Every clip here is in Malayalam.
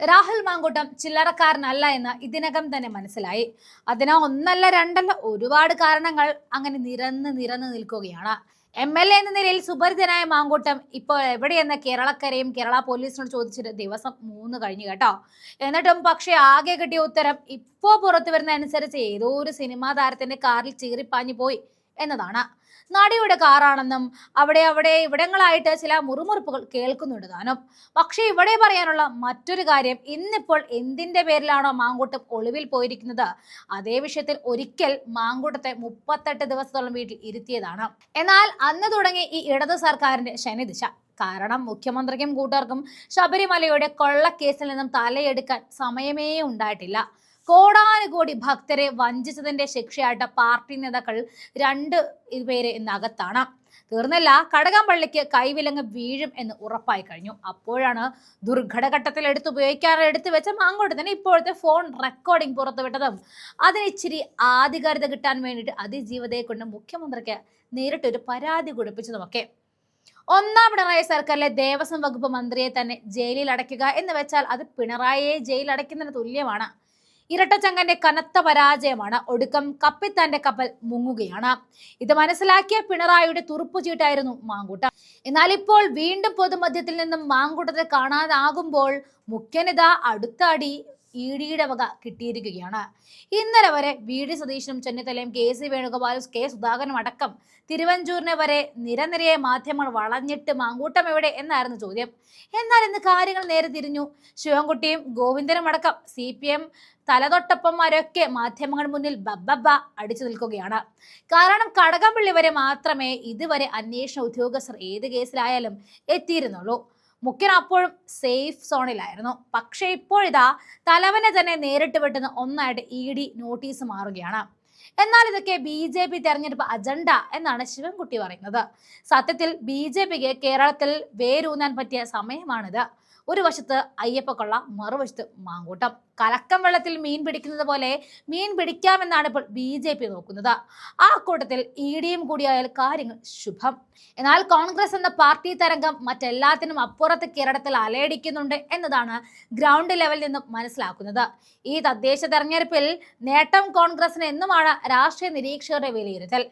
രാഹുൽ മാങ്കൂട്ടം ചില്ലറക്കാരനല്ല എന്ന് ഇതിനകം തന്നെ മനസ്സിലായി. അതിന് ഒന്നല്ല രണ്ടല്ല ഒരുപാട് കാരണങ്ങൾ അങ്ങനെ നിരന്ന് നിരന്ന് നിൽക്കുകയാണ്. എം എൽ എ എന്ന നിലയിൽ സുപരിതനായ മാങ്കൂട്ടം ഇപ്പോൾ എവിടെയെന്ന് കേരളക്കരയും കേരള പോലീസിനോട് ചോദിച്ചിട്ട് ദിവസം മൂന്ന് കഴിഞ്ഞു കേട്ടോ. എന്നിട്ടും പക്ഷേ ആകെ കിട്ടിയ ഉത്തരം ഇപ്പോൾ പുറത്തു വരുന്ന അനുസരിച്ച് ഏതോ ഒരു സിനിമാ താരത്തിന്റെ കാറിൽ ചീറിപ്പാഞ്ഞു പോയി എന്നതാണ്. നടിയുടെ കാറാണെന്നും അവിടെ അവിടെ ഇവിടങ്ങളായിട്ട് ചില മുറുമുറുപ്പുകൾ കേൾക്കുന്നുണ്ട് താനും. പക്ഷേ ഇവിടെ പറയാനുള്ള മറ്റൊരു കാര്യം ഇന്നിപ്പോൾ എന്തിന്റെ പേരിലാണോ മാങ്കൂട്ടം ഒളിവിൽ പോയിരിക്കുന്നത്? അതേ വിഷയത്തിൽ ഒരിക്കൽ മാങ്കൂട്ടത്തെ മുപ്പത്തെട്ട് ദിവസത്തോളം വീട്ടിൽ ഇരുത്തിയതാണ്. എന്നാൽ അന്ന് തുടങ്ങി ഈ ഇടത് സർക്കാരിന്റെ ശനിദിശ കാരണം മുഖ്യമന്ത്രിക്കും കൂട്ടർക്കും ശബരിമലയുടെ കൊള്ളക്കേസിൽ നിന്നും തലയെടുക്കാൻ സമയമേ ഉണ്ടായിട്ടില്ല. കോടാനുകോടി ഭക്തരെ വഞ്ചിച്ചതിന്റെ ശിക്ഷയായിട്ട് പാർട്ടി നേതാക്കൾ രണ്ട് പേര് ഇന്നകത്താണ് തീർന്നല്ല കടകംപള്ളിക്ക് കൈവിലങ്ങ് വീഴും എന്ന് ഉറപ്പായി കഴിഞ്ഞു. അപ്പോഴാണ് ദുർഘടഘട്ടത്തിൽ എടുത്ത് ഉപയോഗിക്കാറ് എടുത്തു വെച്ച അങ്ങോട്ട് തന്നെ ഇപ്പോഴത്തെ ഫോൺ റെക്കോർഡിംഗ് പുറത്തുവിട്ടതും അതിന് ഇച്ചിരി ആധികാരികത കിട്ടാൻ വേണ്ടിയിട്ട് അതിജീവതയെ കൊണ്ട് മുഖ്യമന്ത്രിക്ക് നേരിട്ടൊരു പരാതി കൊടുപ്പിച്ചതുമൊക്കെ. ഒന്നാം പിണറായി സർക്കാരിലെ ദേവസ്വം വകുപ്പ് മന്ത്രിയെ തന്നെ ജയിലിൽ അടയ്ക്കുക എന്ന് വെച്ചാൽ അത് പിണറായിയെ ജയിലിൽ അടയ്ക്കുന്നതിന് തുല്യമാണ്. ഇരട്ടച്ചങ്കന്റെ കനത്ത പരാജയമാണ്. ഒടുക്കം കപ്പിത്താന്റെ കപ്പൽ മുങ്ങുകയാണ്. ഇത് മനസ്സിലാക്കിയ പിണറായിയുടെ തുറുപ്പുചീട്ടായിരുന്നു മാങ്കൂട്ടം. എന്നാൽ ഇപ്പോൾ വീണ്ടും പൊതുമധ്യത്തിൽ നിന്നും മാങ്കൂട്ടത്തെ കാണാനാകുമ്പോൾ മുഖ്യനിത അടുത്ത അടി ഇ ഡിയുടെ വക കിട്ടിയിരിക്കുകയാണ്. ഇന്നലെ വരെ വി ഡി സതീശനും ചെന്നിത്തലയും കെ സി വേണുഗോപാലും കെ സുധാകരനും അടക്കം തിരുവഞ്ചൂരിനെ വരെ നിരനിരയെ മാധ്യമങ്ങൾ വളഞ്ഞിട്ട് മാങ്കൂട്ടം എവിടെ എന്നായിരുന്നു ചോദ്യം. എന്നാൽ ഇന്ന് കാര്യങ്ങൾ നേരെ തിരിഞ്ഞു. ശിവൻകുട്ടിയും ഗോവിന്ദനും അടക്കം സി പി എം തലതൊട്ടപ്പന്മാരൊക്കെ മാധ്യമങ്ങൾ മുന്നിൽ ബബ്ബബ അടിച്ചു നിൽക്കുകയാണ്. കാരണം കടകംപള്ളി വരെ മാത്രമേ ഇതുവരെ അന്വേഷണ ഉദ്യോഗസ്ഥർ ഏത് കേസിലായാലും എത്തിയിരുന്നുള്ളൂ. മുഖ്യൻ അപ്പോഴും സേഫ് സോണിലായിരുന്നു പക്ഷേ ഇപ്പോഴിതാ തലവനെ തന്നെ നേരിട്ട് വെട്ടുന്ന ഒന്നായിട്ട് ഇ ഡി നോട്ടീസ് മാറുകയാണ്. എന്നാൽ ഇതൊക്കെ ബി ജെ പി തെരഞ്ഞെടുപ്പ് അജണ്ട എന്നാണ് ശിവൻകുട്ടി പറയുന്നത്. സത്യത്തിൽ ബി ജെ പിക്ക് കേരളത്തിൽ വേരൂന്നാൻ പറ്റിയ സമയമാണിത്. ഒരു വശത്ത് അയ്യപ്പക്കൊള്ള മറുവശത്ത് മാങ്കൂട്ടം. കലക്കം വെള്ളത്തിൽ മീൻ പിടിക്കുന്നത് പോലെ മീൻ പിടിക്കാമെന്നാണ് ഇപ്പോൾ ബി ജെ പി നോക്കുന്നത്. ആ കൂട്ടത്തിൽ ഇ ഡിയും കൂടിയായാൽ കാര്യങ്ങൾ ശുഭം. എന്നാൽ കോൺഗ്രസ് എന്ന പാർട്ടി തരംഗം മറ്റെല്ലാത്തിനും അപ്പുറത്ത് കേരളത്തിൽ അലയടിക്കുന്നുണ്ട് എന്നതാണ് ഗ്രൗണ്ട് ലെവലിൽ നിന്നും മനസ്സിലാക്കുന്നത്. ഈ തദ്ദേശ തെരഞ്ഞെടുപ്പിൽ നേട്ടം കോൺഗ്രസിന് എന്നുമാണ് രാഷ്ട്രീയ നിരീക്ഷകരുടെ വിലയിരുത്തൽ.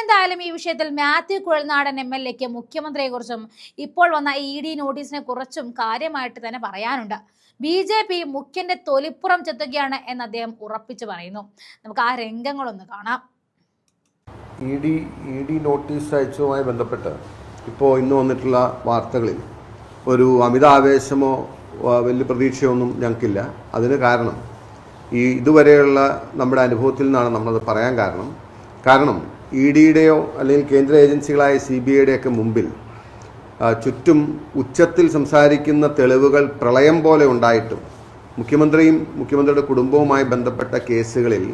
എന്തായാലും ഈ വിഷയത്തിൽ മാത്യു കുഴൽനാടൻ എം എൽ എക്ക് മുഖ്യമന്ത്രിയെക്കുറിച്ചും ഇപ്പോൾ വന്ന ഇ ഡി നോട്ടീസിനെ കുറിച്ചും കാര്യമായിട്ട് തന്നെ പറയാനുണ്ട്. ബി ജെ പി മുഖ്യന്റെ തൊലിപ്പുറം ചെത്തുകയാണ് എന്ന് അദ്ദേഹം ഉറപ്പിച്ചു പറയുന്നു. നമുക്ക് ആ രംഗങ്ങളൊന്ന് കാണാം. E D E D notice അയച്ചതുമായി ബന്ധപ്പെട്ട് ഇപ്പോൾ ഇന്ന് വന്നിട്ടുള്ള വാർത്തകളിൽ ഒരു അമിതാവേശമോ വലിയ പ്രതീക്ഷയൊന്നും ഞങ്ങൾക്കില്ല. അതിന് കാരണം ഈ ഇതുവരെയുള്ള നമ്മുടെ അനുഭവത്തിൽ നിന്നാണ് നമ്മളത് പറയാൻ കാരണം. കാരണം ഇ ഡിയുടെയോ അല്ലെങ്കിൽ കേന്ദ്ര ഏജൻസികളായ സി ബി ഐയുടെയൊക്കെ മുമ്പിൽ ചുറ്റും ഉച്ചത്തിൽ സംസാരിക്കുന്ന തെളിവുകൾ പ്രളയം പോലെ ഉണ്ടായിട്ടും മുഖ്യമന്ത്രിയും മുഖ്യമന്ത്രിയുടെ കുടുംബവുമായി ബന്ധപ്പെട്ട കേസുകളിൽ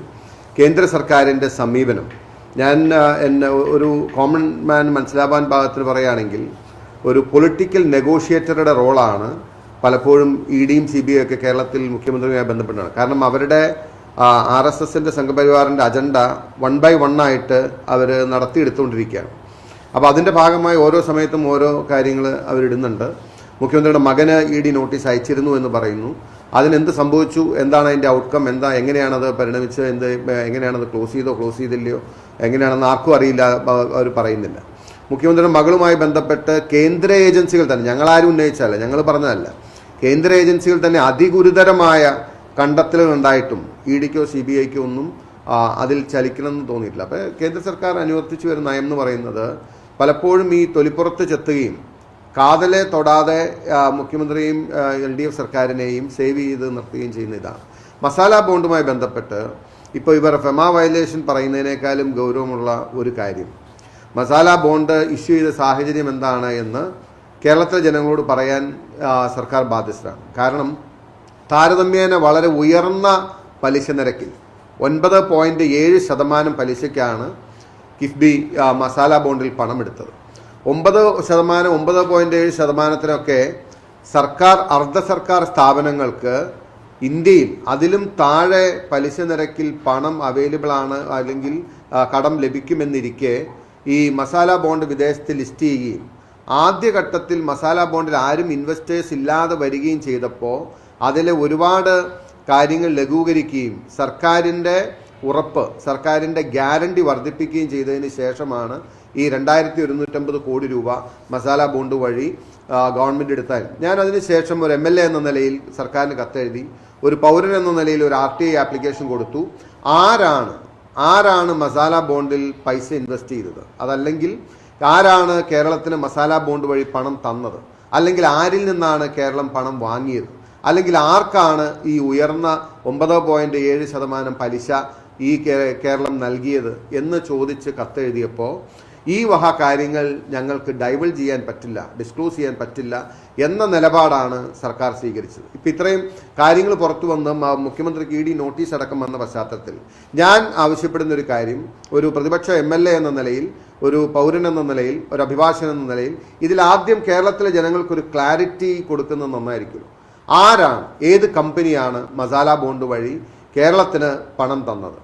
കേന്ദ്ര സർക്കാരിന്റെ സമീപനം. ഞാൻ എന്നെ ഒരു കോമൺ മാൻ മനസ്സിലാവാൻ ഭാഗത്തിന് പറയുകയാണെങ്കിൽ ഒരു പൊളിറ്റിക്കൽ നെഗോഷിയേറ്ററുടെ റോളാണ് പലപ്പോഴും ഇ ഡിയും സി ബി ഒക്കെ കേരളത്തിൽ മുഖ്യമന്ത്രിയുമായി ബന്ധപ്പെട്ടാണ് കാരണം അവരുടെ ആർ എസ് എസിന്റെ സംഘപരിവാറിന്റെ അജണ്ട വൺ ബൈ വൺ ആയിട്ട് അവർ നടത്തിയെടുത്തുകൊണ്ടിരിക്കുകയാണ്. അപ്പോൾ അതിന്റെ ഭാഗമായി ഓരോ സമയത്തും ഓരോ കാര്യങ്ങൾ അവരിടുന്നുണ്ട്. മുഖ്യമന്ത്രിയുടെ മകന് ഇ ഡി നോട്ടീസ് അയച്ചിരുന്നു എന്ന് പറയുന്നു. അതിനെന്ത് സംഭവിച്ചു? എന്താണ് അതിന്റെ ഔട്ട്കം എന്താ എങ്ങനെയാണത് പരിണമിച്ചത്? എന്ത് എങ്ങനെയാണത് ക്ലോസ് ചെയ്തോ ക്ലോസ് ചെയ്തില്ലയോ? എങ്ങനെയാണെന്ന് ആർക്കും അറിയില്ല അവർ പറയുന്നില്ല. മുഖ്യമന്ത്രിയുടെ മകളുമായി ബന്ധപ്പെട്ട് കേന്ദ്ര ഏജൻസികൾ തന്നെ ഞങ്ങളാരും ഉന്നയിച്ചതല്ല ഞങ്ങൾ പറഞ്ഞതല്ല. കേന്ദ്ര ഏജൻസികൾ തന്നെ അതിഗുരുതരമായ കണ്ടെത്തലുകൾ ഉണ്ടായിട്ടും ഇ ഡിക്കോ സി ബി ഐക്കോ ഒന്നും അതിൽ ചലിക്കണമെന്ന് തോന്നിയിട്ടില്ല. അപ്പോൾ കേന്ദ്ര സർക്കാർ അനുവർത്തിച്ചു വരുന്ന നയം എന്ന് പറയുന്നത് പലപ്പോഴും ഈ തൊലിപ്പുറത്ത് ചെത്തുകയും കാതലെ തൊടാതെ മുഖ്യമന്ത്രിയും എൽ ഡി എഫ് സർക്കാരിനെയും സേവ് ചെയ്ത് നിർത്തുകയും ചെയ്യുന്ന ഇതാണ്. മസാല ബോണ്ടുമായി ബന്ധപ്പെട്ട് ഇപ്പോൾ ഇവർ ഫെമ വയലേഷൻ പറയുന്നതിനേക്കാളും ഗൗരവമുള്ള ഒരു കാര്യം. മസാല ബോണ്ട് ഇഷ്യൂ ചെയ്ത സാഹചര്യം എന്താണ് എന്ന് കേരളത്തിലെ ജനങ്ങളോട് പറയാൻ സർക്കാർ ബാധ്യസ്ഥരാണ്. കാരണം താരതമ്യേന വളരെ ഉയർന്ന പലിശ നിരക്കിൽ ഒൻപത് പോയിന്റ് ഏഴ് ശതമാനം പലിശയ്ക്കാണ് കിഫ്ബി മസാല ബോണ്ടിൽ പണമെടുത്തത്. ഒമ്പത് ശതമാനം ഒമ്പത് പോയിന്റ് ഏഴ് ശതമാനത്തിനൊക്കെ സർക്കാർ അർദ്ധ സർക്കാർ സ്ഥാപനങ്ങൾക്ക് ഇന്ത്യയിൽ അതിലും താഴെ പലിശ നിരക്കിൽ പണം അവൈലബിൾ ആണ് അല്ലെങ്കിൽ കടം ലഭിക്കുമെന്നിരിക്കെ ഈ മസാല ബോണ്ട് വിദേശത്ത് ലിസ്റ്റ് ചെയ്യുകയും ആദ്യഘട്ടത്തിൽ മസാല ബോണ്ടിൽ ആരും ഇൻവെസ്റ്റേഴ്സ് ഇല്ലാതെ വരികയും ചെയ്തപ്പോൾ അതിലെ ഒരുപാട് കാര്യങ്ങൾ ലഘൂകരിക്കുകയും സർക്കാരിന്റെ ഉറപ്പ് സർക്കാരിന്റെ ഗ്യാരണ്ടി വർദ്ധിപ്പിക്കുകയും ചെയ്തതിന് ശേഷമാണ് ഈ രണ്ടായിരത്തി ഒരുന്നൂറ്റമ്പത് കോടി രൂപ മസാല ബോണ്ട് വഴി ഗവൺമെന്റ് എടുത്താൽ ഞാൻ അതിന് ശേഷം ഒരു എം എൽ എ എന്ന നിലയിൽ സർക്കാരിന് കത്തെഴുതി ഒരു പൗരൻ എന്ന നിലയിൽ ഒരു ആർ ടി ഐ ആപ്ലിക്കേഷൻ കൊടുത്തു. ആരാണ് ആരാണ് മസാല ബോണ്ടിൽ പൈസ ഇൻവെസ്റ്റ് ചെയ്തത്? അതല്ലെങ്കിൽ ആരാണ് കേരളത്തിന് മസാല ബോണ്ട് വഴി പണം തന്നത്? അല്ലെങ്കിൽ ആരിൽ നിന്നാണ് കേരളം പണം വാങ്ങിയത്? അല്ലെങ്കിൽ ആർക്കാണ് ഈ ഉയർന്ന ഒമ്പത് പോയിന്റ് ഏഴ് ശതമാനം പലിശ ഈ കേരളം നൽകിയത് എന്ന് ചോദിച്ച് കത്തെഴുതിയപ്പോൾ ഈ വക കാര്യങ്ങൾ ഞങ്ങൾക്ക് ഡൈവൾ ചെയ്യാൻ പറ്റില്ല ഡിസ്ക്ലോസ് ചെയ്യാൻ പറ്റില്ല എന്ന നിലപാടാണ് സർക്കാർ സ്വീകരിച്ചത്. ഇപ്പം ഇത്രയും കാര്യങ്ങൾ പുറത്തു വന്ന് മുഖ്യമന്ത്രി മുഖ്യമന്ത്രിക്ക് ഇ ഡി നോട്ടീസ് അടക്കം വന്ന പശ്ചാത്തലത്തിൽ ഞാൻ ആവശ്യപ്പെടുന്ന ഒരു കാര്യം ഒരു പ്രതിപക്ഷ എം എൽ എ എന്ന നിലയിൽ ഒരു പൗരൻ എന്ന നിലയിൽ ഒരു അഭിഭാഷകൻ എന്ന നിലയിൽ ഇതിൽ ആദ്യം കേരളത്തിലെ ജനങ്ങൾക്കൊരു ക്ലാരിറ്റി കൊടുക്കുന്നത് നന്നായിരിക്കുമല്ലോ ആരാണ് ഏത് കമ്പനിയാണ് മസാല ബോണ്ട് വഴി കേരളത്തിന് പണം തന്നത്?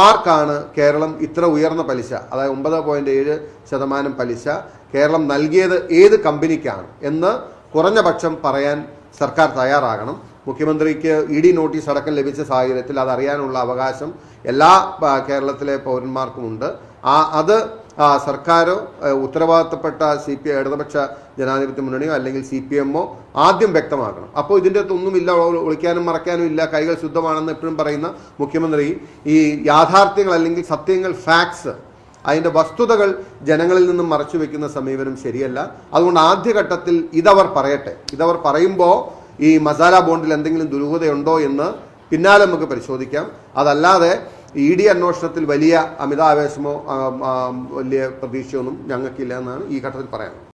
ആർക്കാണ് കേരളം ഇത്ര ഉയർന്ന പലിശ? അതായത് ഒമ്പത് പോയിന്റ് ഏഴ് ശതമാനം പലിശ കേരളം നൽകിയത് ഏത് കമ്പനിക്കാണ് എന്ന് കുറഞ്ഞ പക്ഷം പറയാൻ സർക്കാർ തയ്യാറാകണം. മുഖ്യമന്ത്രിക്ക് ഇ ഡി നോട്ടീസ് അടക്കം ലഭിച്ച സാഹചര്യത്തിൽ അതറിയാനുള്ള അവകാശം എല്ലാ കേരളത്തിലെ പൗരന്മാർക്കുമുണ്ട്. ആ അത് സർക്കാരോ ആ, ഉത്തരവാദിത്തപ്പെട്ട സി പി ഇടതുപക്ഷ ജനാധിപത്യ മുന്നണിയോ അല്ലെങ്കിൽ സി പി എമ്മോ ആദ്യം വ്യക്തമാക്കണം അപ്പോൾ ഇതിന്റെ ഒ- ഒളിക്കാനും മറക്കാനും ഇല്ല കൈകൾ ശുദ്ധമാണെന്ന് എപ്പോഴും പറയുന്ന മുഖ്യമന്ത്രി ഈ യാഥാർത്ഥ്യങ്ങൾ അല്ലെങ്കിൽ സത്യങ്ങൾ ഫാക്ട്സ് അതിന്റെ വസ്തുതകൾ ജനങ്ങളിൽ നിന്നും മറച്ചു വെക്കുന്ന സമീപനം ശരിയല്ല. അതുകൊണ്ട് ആദ്യഘട്ടത്തിൽ ഇതവർ പറയട്ടെ. ഇതവർ പറയുമ്പോൾ ഈ മസാല ബോണ്ടിൽ എന്തെങ്കിലും ദുരൂഹതയുണ്ടോ എന്ന് പിന്നാലെ നമുക്ക് പരിശോധിക്കാം. അതല്ലാതെ ഇ ഡി അന്വേഷണത്തിൽ വലിയ അമിതാവേശമോ വലിയ പ്രതീക്ഷയൊന്നും ഞങ്ങൾക്കില്ല എന്നാണ് ഈ ഘട്ടത്തിൽ പറയാനുള്ളത്.